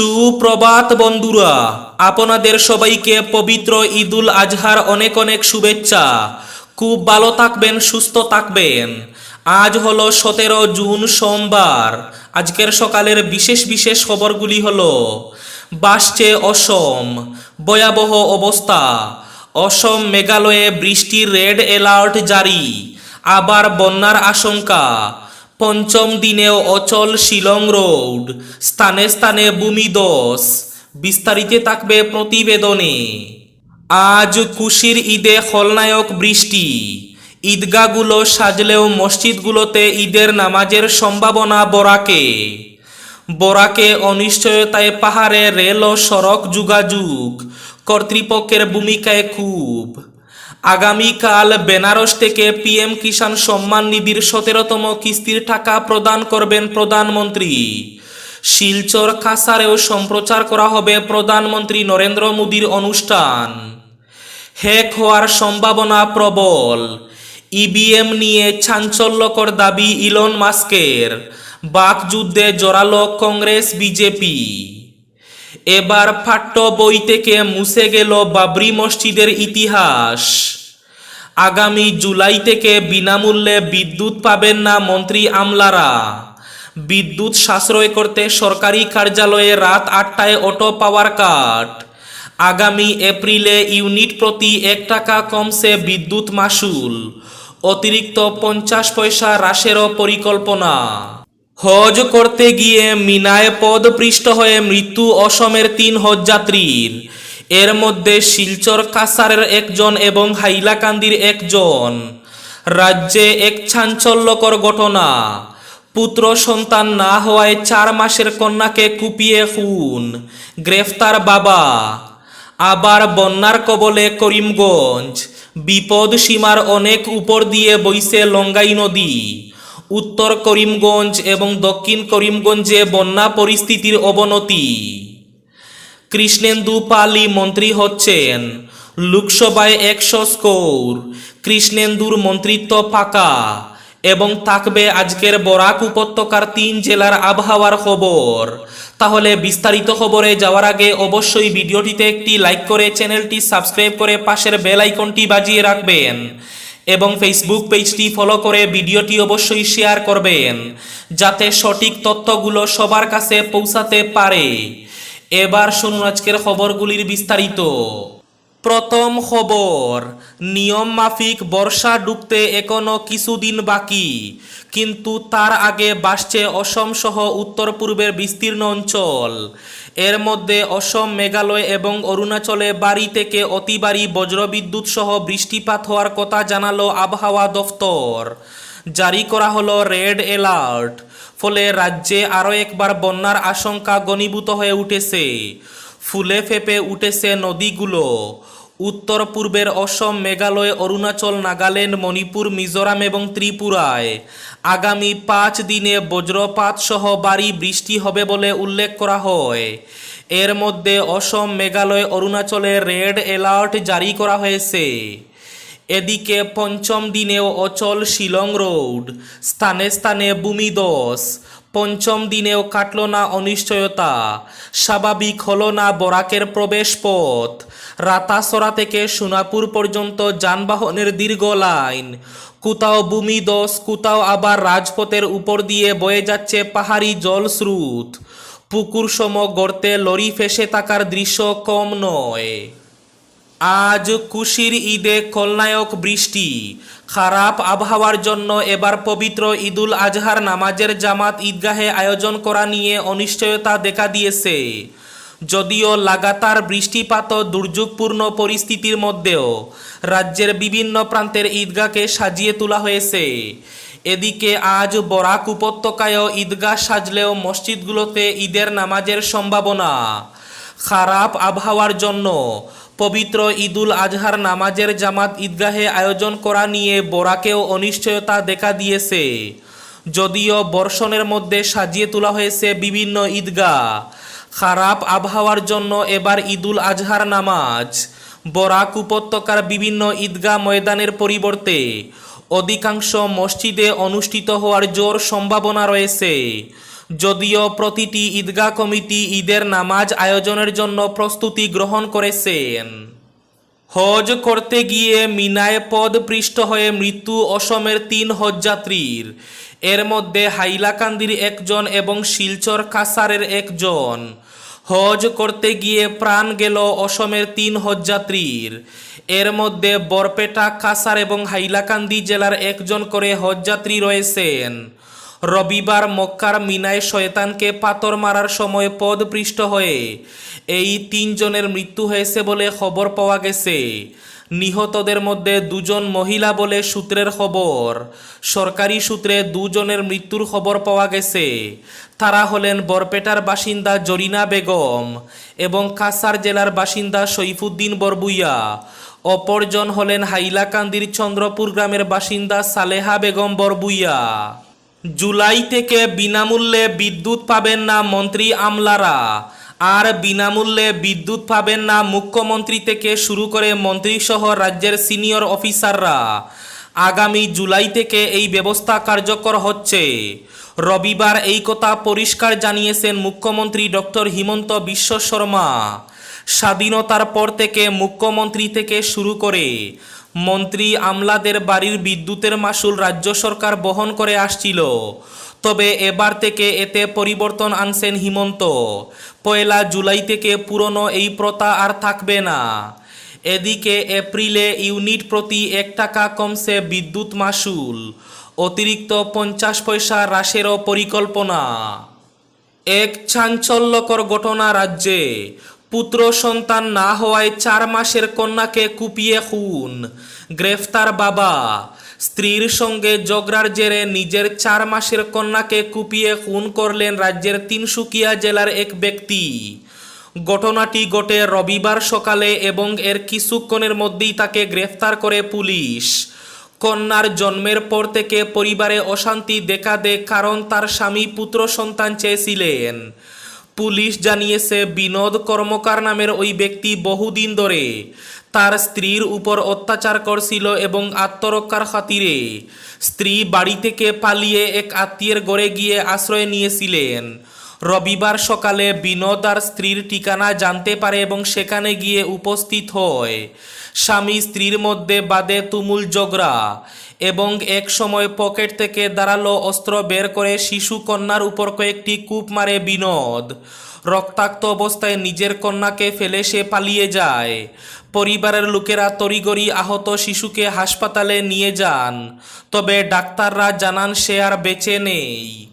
সুপ্রভাত বন্ধুরা, আপনাদের সবাইকে পবিত্র ঈদুল আজহার অনেক অনেক শুভেচ্ছা। খুব ভালো থাকবেন, সুস্থ থাকবেন। আজ হলো সতেরো জুন, সোমবার। আজকের সকালের বিশেষ বিশেষ খবরগুলি হলো, বাসছে অসম, ভয়াবহ অবস্থা। অসম মেঘালয়ে বৃষ্টির রেড অ্যালার্ট জারি। আবার বন্যার আশঙ্কা। পঞ্চম দিনেও অচল শিলং রোড। স্থানে স্থানে ভূমিদস বিস্তারিত থাকবে প্রতিবেদনে। আজ কুশির ঈদে খলনায়ক বৃষ্টি। ঈদগাহগুলো সাজলেও মসজিদগুলোতে ঈদের নামাজের সম্ভাবনা বরাকে। বরাকে অনিশ্চয়তায় পাহাড়ে রেল ও সড়ক যোগাযোগ। কর্তৃপক্ষের ভূমিকায় খুব। আগামীকাল বেনারস থেকে পিএম কিষাণ সম্মান নিধির সতেরোতম কিস্তির টাকা প্রদান করবেন প্রধানমন্ত্রী। শিলচর কাসারেও সম্প্রচার করা হবে প্রধানমন্ত্রী নরেন্দ্র মোদীর অনুষ্ঠান। হ্যাক হওয়ার সম্ভাবনা প্রবল। ইভিএম নিয়ে চাঞ্চল্যকর দাবি ইলন মাস্কের। বাকযুদ্ধে জোরালো কংগ্রেস, বিজেপি। এবার পাঠ্য বই থেকে মুছে গেল বাবরি মসজিদের ইতিহাস। আগামী জুলাই থেকে বিনামূল্যে বিদ্যুৎ পাবেন না মন্ত্রী আমলারা। বিদ্যুৎ সাশ্রয় করতে সরকারি কার্যালয়ে রাত আটটায় অটো পাওয়ার কাট। আগামী এপ্রিলে ইউনিট প্রতি এক টাকা কমছে বিদ্যুৎ মাসুল। অতিরিক্ত পঞ্চাশ পয়সা হ্রাসেরও পরিকল্পনা। হজ করতে গিয়ে মিনায় পদপৃষ্ট হয়ে মৃত্যু অসমের তিন হজ হজযাত্রীর। এর মধ্যে শিলচর কাসারের একজন এবং হাইলাকান্দির একজন। রাজ্যে এক চাঞ্চল্যকর ঘটনা। পুত্র সন্তান না হওয়ায় চার মাসের কন্যাকে কুপিয়ে খুন, গ্রেফতার বাবা। আবার বন্যার কবলে করিমগঞ্জ। বিপদ সীমার অনেক উপর দিয়ে বইছে লঙ্গাই নদী। উত্তর করিমগঞ্জ এবং দক্ষিণ করিমগঞ্জে বন্যা পরিস্থিতির অবনতি। কৃষ্ণেন্দু পালি মন্ত্রী হচ্ছেন। লোকসভায় একশো স্কোর। কৃষ্ণেন্দুর মন্ত্রিত্ব ফাঁকা এবং থাকবে আজকের বরাক উপত্যকার তিন জেলার আবহাওয়ার খবর। তাহলে বিস্তারিত খবরে যাওয়ার আগে অবশ্যই ভিডিওটিতে একটি লাইক করে চ্যানেলটি সাবস্ক্রাইব করে পাশের বেল আইকনটি বাজিয়ে রাখবেন। এবং ফেসবুক পেজটি ফলো করে ভিডিওটি অবশ্যই শেয়ার করবেন, যাতে সঠিক তথ্যগুলো সবার কাছে পৌঁছাতে পারে। এবার শুনুন আজকের খবরগুলির বিস্তারিত। প্রথম খবর, নিয়ম মাফিক বর্ষা ডুবতে এখনও কিছুদিন বাকি, কিন্তু তার আগে বাসছে অসম সহ উত্তর পূর্বের বিস্তীর্ণ অঞ্চল। এর মধ্যে অসম, মেঘালয় এবং অরুণাচলে বাড়ি থেকে অতিবাড়ি বজ্রবিদ্যুৎ সহ বৃষ্টিপাত হওয়ার কথা জানালো আবহাওয়া দফতর। জারি করা হলো রেড এলার্ট ফলে রাজ্যে আরও একবার বন্যার আশঙ্কা গণীভূত হয়ে উঠেছে। ফুলে ফেপে উঠেছে নদীগুলো। উত্তর পূর্বের অসম, মেঘালয়, অরুণাচল, নাগাল্যান্ড, মণিপুর, মিজোরাম এবং ত্রিপুরায়। আগামী পাঁচ দিনে বজ্রপাত সহ ভারী বৃষ্টি হবে বলে উল্লেখ করা হয়। এর মধ্যে অসম, মেঘালয়, অরুণাচলে রেড অ্যালার্ট জারি করা হয়েছে। এদিকে পঞ্চম দিনেও অচল শিলং রোড, স্থানে স্থানে ভূমিদস পঞ্চম দিনেও কাটল না অনিশ্চয়তা, স্বাভাবিক হলো না বরাকের প্রবেশ পথ রাতাসরা থেকে সোনাপুর পর্যন্ত যানবাহনের দীর্ঘ লাইন। কোথাও ভূমিদস কোথাও আবার রাজপথের উপর দিয়ে বয়ে যাচ্ছে পাহাড়ি জল স্রোত পুকুর সম গর্তে লরি ফেসে থাকার দৃশ্য কম নয়। আজ কুশির ঈদে কলনায়ক বৃষ্টি। খারাপ আবহাওয়ার জন্য এবার পবিত্র ঈদুল আজহার নামাজের জামাত ঈদগাহে আয়োজন করা নিয়ে অনিশ্চয়তা দেখা দিয়েছে। যদিও লাগাতার বৃষ্টিপাত দুর্যোগপূর্ণ পরিস্থিতির মধ্যেও রাজ্যের বিভিন্ন প্রান্তের ঈদগাহকে সাজিয়ে তোলা হয়েছে। এদিকে আজ বরাক উপত্যকায়ও ঈদগাহ সাজলেও মসজিদগুলোতে ঈদের নামাজের সম্ভাবনা। খারাপ আবহাওয়ার জন্য পবিত্র ঈদুল আজহার নামাজের জামাত ঈদগাহে আয়োজন করা নিয়ে বরাকেও অনিশ্চয়তা দেখা দিয়েছে। যদিও বর্ষণের মধ্যে সাজিয়ে তোলা হয়েছে বিভিন্ন ঈদগাহ। খারাপ আবহাওয়ার জন্য এবার ঈদুল আজহার নামাজ। বরাক উপত্যকার বিভিন্ন ঈদগাহ ময়দানের পরিবর্তে অধিকাংশ মসজিদে অনুষ্ঠিত হওয়ার জোর সম্ভাবনা রয়েছে। যদিও প্রতিটি ঈদগাহ কমিটি ঈদের নামাজ আয়োজনের জন্য প্রস্তুতি গ্রহণ করেছেন। হজ করতে গিয়ে মিনায় পদ পৃষ্ঠ হয়ে মৃত্যু অসমের তিন হজযাত্রীর এর মধ্যে হাইলাকান্দির একজন এবং শিলচর কাসারের একজন। হজ করতে গিয়ে প্রাণ গেল অসমের তিন হজযাত্রীর এর মধ্যে বরপেটা কাসার এবং হাইলাকান্দি জেলার একজন করে হজযাত্রী রয়েছেন। রবিবার মক্কার মিনায় শয়তানকে পাথর মারার সময় পদপৃষ্ঠ হয়ে এই তিনজনের মৃত্যু হয়েছে বলে খবর পাওয়া গেছে। নিহতদের মধ্যে দুজন মহিলা বলে সূত্রের খবর। সরকারি সূত্রে দুজনের মৃত্যুর খবর পাওয়া গেছে। তারা হলেন বরপেটার বাসিন্দা জরিনা বেগম এবং কাসার জেলার বাসিন্দা সৈফুদ্দিন বরবুইয়া। অপরজন হলেন হাইলাকান্দির চন্দ্রপুর গ্রামের বাসিন্দা সালেহা বেগম বরবুইয়া। জুলাই থেকে বিনামূল্যে বিদ্যুৎ পাবেন না মন্ত্রী আমলারা। আর বিনামূল্যে বিদ্যুৎ পাবেন না মুখ্যমন্ত্রী থেকে শুরু করে মন্ত্রীসহ রাজ্যের সিনিয়র অফিসাররা। আগামী জুলাই থেকে এই ব্যবস্থা কার্যকর হচ্ছে। রবিবার এই কথা পরিষ্কার জানিয়েছেন মুখ্যমন্ত্রী ডক্টর হিমন্ত বিশ্ব শর্মা। স্বাধীনতার পর থেকে মুখ্যমন্ত্রী থেকে শুরু করে মন্ত্রী আমলাদের বাড়ির বিদ্যুতের মাসুল রাজ্য সরকার বহন করে আসছিল। তবে এবার থেকে এতে পরিবর্তন আনছেন হিমন্ত। পয়লা জুলাই থেকে পুরনো এই প্রথা আর থাকবে না। এদিকে এপ্রিলে ইউনিট প্রতি এক টাকা কমছে বিদ্যুৎ মাসুল অতিরিক্ত পঞ্চাশ পয়সা হ্রাসেরও পরিকল্পনা। এক চাঞ্চল্যকর ঘটনা রাজ্যে। পুত্র সন্তান না হওয়ায় চার মাসের কন্যাকে কুপিয়ে খুন। গ্রেফতার বাবা। স্ত্রীর সঙ্গে জগরার জেরে নিজের চার মাসের কন্যাকে কুপিয়ে খুন করলেন রাজ্যের তিনসুকিয়া জেলার এক ব্যক্তি। ঘটনাটি ঘটে রবিবার সকালে এবং এর কিছুক্ষণের মধ্যেই তাকে গ্রেফতার করে পুলিশ। কন্যার জন্মের পর থেকে পরিবারে অশান্তি দেখা দেয় কারণ তার স্বামী পুত্র সন্তান চেয়েছিলেন। পুলিশ জানিয়েছে, বিনোদ কর্মকার নামের ওই ব্যক্তি বহুদিন ধরে তার স্ত্রীর উপর অত্যাচার করছিল এবং আত্মরক্ষার খাতিরে স্ত্রী বাড়ি থেকে পালিয়ে এক আত্মীয়ের গড়ে গিয়ে আশ্রয় নিয়েছিলেন। রবিবার সকালে বিনোদ আর স্ত্রীর ঠিকানা জানতে পারে এবং সেখানে গিয়ে উপস্থিত হয়। স্বামী স্ত্রীর মধ্যে বাদে তুমুল জগড়া এবং এক সময় পকেট থেকে দাঁড়াল অস্ত্র বের করে শিশু কন্যার উপর কয়েকটি কূপ মারে বিনোদ। রক্তাক্ত অবস্থায় নিজের কন্যাকে ফেলে সে পালিয়ে যায়। পরিবারের লোকেরা তড়িগড়ি আহত শিশুকে হাসপাতালে নিয়ে যান। তবে ডাক্তাররা জানান সে আর বেঁচে নেই।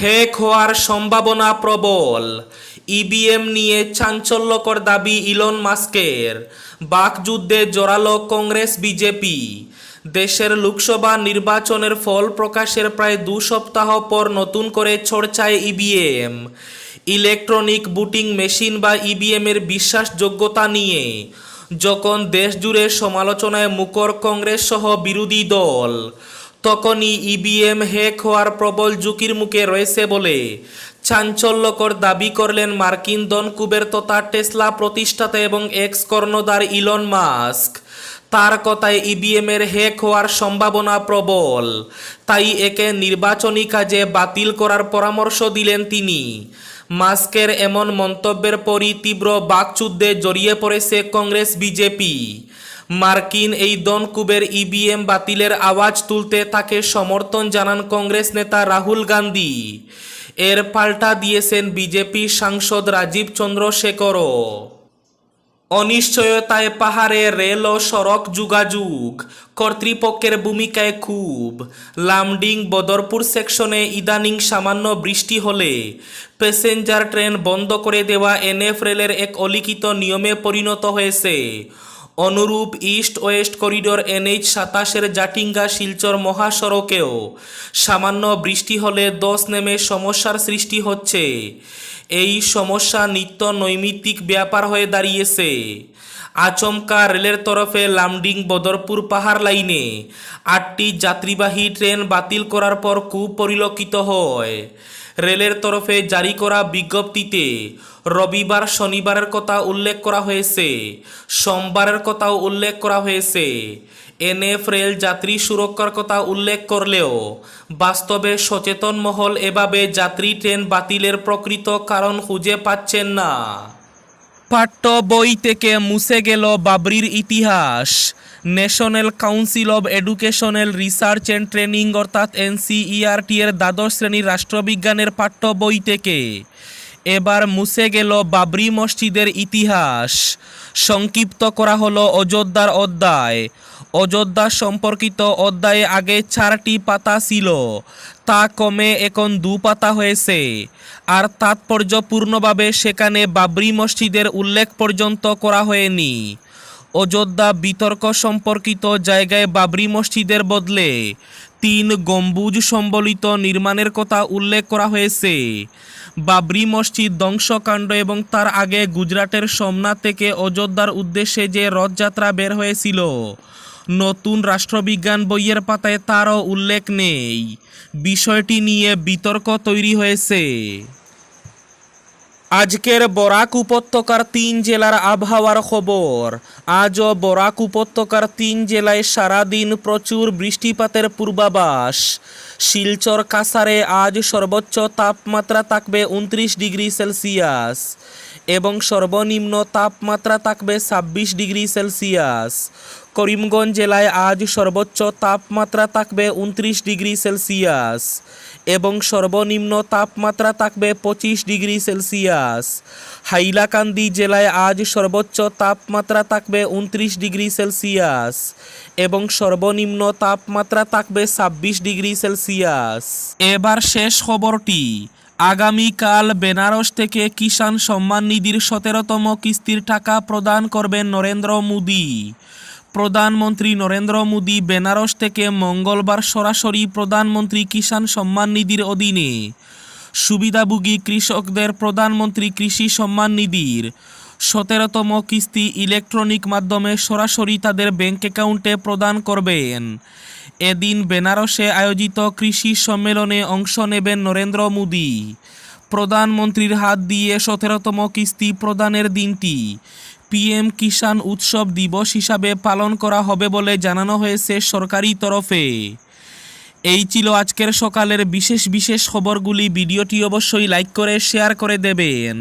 হেক হওয়ার সম্ভাবনা প্রবল। ইবিএম নিয়ে চাঞ্চল্যকর দাবি ইলন মাস্কের। বাকযুদ্ধে জোরালো কংগ্রেস, বিজেপি। দেশের লোকসভা নির্বাচনের ফল প্রকাশের প্রায় দু সপ্তাহ পর নতুন করে চর্চায় ইবিএম। ইলেকট্রনিক বুটিং মেশিন বা ইবিএমের বিশ্বাসযোগ্যতা নিয়ে। যখন দেশজুড়ে সমালোচনায় মুকর কংগ্রেস সহ বিরোধী দল। তখনই ইবিএম হ্যাক হওয়ার প্রবল ঝুঁকির মুখে রয়েছে বলে চাঞ্চল্যকর দাবি করলেন মার্কিন দনকুবের তথা টেসলা প্রতিষ্ঠাতা এবং এক্স কর্ণধার ইলন মাস্ক। তার কথায় ইবিএমের হ্যাক হওয়ার সম্ভাবনা প্রবল। তাই একে নির্বাচনী কাজে বাতিল করার পরামর্শ দিলেন তিনি। মাস্কের এমন মন্তব্যের পরই তীব্র বাকযুদ্ধে জড়িয়ে পড়েছে কংগ্রেস বিজেপি। মার্কিন এই দনকুবের ইবিএম বাতিলের আওয়াজ তুলতে তাকে সমর্থন জানান কংগ্রেস নেতা রাহুল গান্ধী। এর পাল্টা দিয়েছেন বিজেপি সাংসদ রাজীব চন্দ্রশেখরও। অনিশ্চয়তায় পাহাড়ে রেল ও সড়ক যোগাযোগ, কর্তৃপক্ষের ভূমিকায় খুব। লামডিং বদরপুর সেকশনে ইদানিং সামান্য বৃষ্টি হলে প্যাসেঞ্জার ট্রেন বন্ধ করে দেওয়া এনএফ রেলের এক অলিখিত নিয়মে পরিণত হয়েছে। অনুরূপ ইস্ট ওয়েস্ট করিডোর এনএইচ সাতাশের জাটিঙ্গা শিলচর মহাসড়কেও। সামান্য বৃষ্টি হলে দশ নেমে সমস্যার সৃষ্টি হচ্ছে। এই সমস্যা নিত্য নৈমিত্তিক ব্যাপার হয়ে দাঁড়িয়েছে। আচমকা রেলের তরফে লামডিং বদরপুর পাহাড় লাইনে। আটটি যাত্রীবাহী ট্রেন বাতিল করার পর কুপরিলক্ষিত হয়। রেলের তরফে জারি করা বিজ্ঞপ্তিতে রবিবার শনিবারের কথা উল্লেখ করা হয়েছে, সোমবারের কথাও উল্লেখ করা হয়েছে। এনএফ রেল যাত্রী সুরক্ষার কথা উল্লেখ করলেও বাস্তবে সচেতন মহল এভাবে যাত্রী ট্রেন বাতিলের প্রকৃত কারণ খুঁজে পাচ্ছেন না। পাঠ্য বই থেকে মুছে গেল বাবরির ইতিহাস। National Council of Educational Research and Training অর্থাৎ এনসিইআরটি এর দ্বাদশ শ্রেণির রাষ্ট্রবিজ্ঞানের পাঠ্য বই থেকে। এবার মুছে গেল বাবরি মসজিদের ইতিহাস। সংক্ষিপ্ত করা হলো অযোধ্যার অধ্যায়। অযোধ্যা সম্পর্কিত অধ্যায়ে আগে চারটি পাতা ছিল। তা কমে এখন দু পাতা হয়েছে। আর তাৎপর্যপূর্ণভাবে সেখানে বাবরি মসজিদের উল্লেখ পর্যন্ত করা হয়নি। অযোধ্যা বিতর্ক সম্পর্কিত জায়গায় বাবরি মসজিদের বদলে তিন গম্বুজ সম্বলিত নির্মাণের কথা উল্লেখ করা হয়েছে। বাবরি মসজিদ ধ্বংসকাণ্ড এবং তার আগে গুজরাটের সোমনাথ থেকে অযোধ্যার উদ্দেশ্যে যে রথযাত্রা বের হয়েছিল নতুন রাষ্ট্রবিজ্ঞান বইয়ের পাতায় তারও উল্লেখ নেই। বিষয়টি নিয়ে বিতর্ক তৈরি হয়েছে। আজকের বরাক উপত্যকার তিন জেলার আবহাওয়ার খবর। আজও বরাক উপত্যকার তিন জেলায় সারাদিন প্রচুর বৃষ্টিপাতের পূর্বাভাস। শিলচর কাসারে আজ সর্বোচ্চ তাপমাত্রা থাকবে উনত্রিশ ডিগ্রি সেলসিয়াস এবং সর্বনিম্ন তাপমাত্রা থাকবে ছাব্বিশ ডিগ্রি সেলসিয়াস। করিমগঞ্জ জেলায় আজ সর্বোচ্চ তাপমাত্রা থাকবে উনত্রিশ ডিগ্রি সেলসিয়াস এবং সর্বনিম্ন তাপমাত্রা থাকবে পঁচিশ ডিগ্রি সেলসিয়াস। হাইলাকান্দি জেলায় আজ সর্বোচ্চ তাপমাত্রা থাকবে উনত্রিশ ডিগ্রি সেলসিয়াস এবং সর্বনিম্ন তাপমাত্রা থাকবে ছাব্বিশ ডিগ্রি সেলসিয়াস। এবার শেষ খবরটি। আগামীকাল বেনারস থেকে কিষাণ সম্মান নিধির সতেরোতম কিস্তির টাকা প্রদান করবেন নরেন্দ্র মোদী। প্রধানমন্ত্রী নরেন্দ্র মোদী বেনারস থেকে মঙ্গলবার সরাসরি প্রধানমন্ত্রী কিষাণ সম্মান নিধির অধীনে। সুবিধাভোগী কৃষকদের প্রধানমন্ত্রী কৃষি সম্মান নিধির। সতেরোতম কিস্তি ইলেকট্রনিক মাধ্যমে সরাসরি তাদের ব্যাংক অ্যাকাউন্টে প্রদান করবেন। এদিন বেনারসে আয়োজিত কৃষি সম্মেলনে অংশ নেবেন নরেন্দ্র মোদী। প্রধানমন্ত্রীর হাত দিয়ে সতেরোতম কিস্তি প্রদানের দিনটি। পিএম কিষাণ উৎসব দিবস হিসাবে পালন করা হবে বলে জানানো হয়েছে সরকারি তরফে। এই ছিল আজকের সকালের বিশেষ বিশেষ খবরগুলি। ভিডিওটি অবশ্যই লাইক করে, শেয়ার করে দেবেন।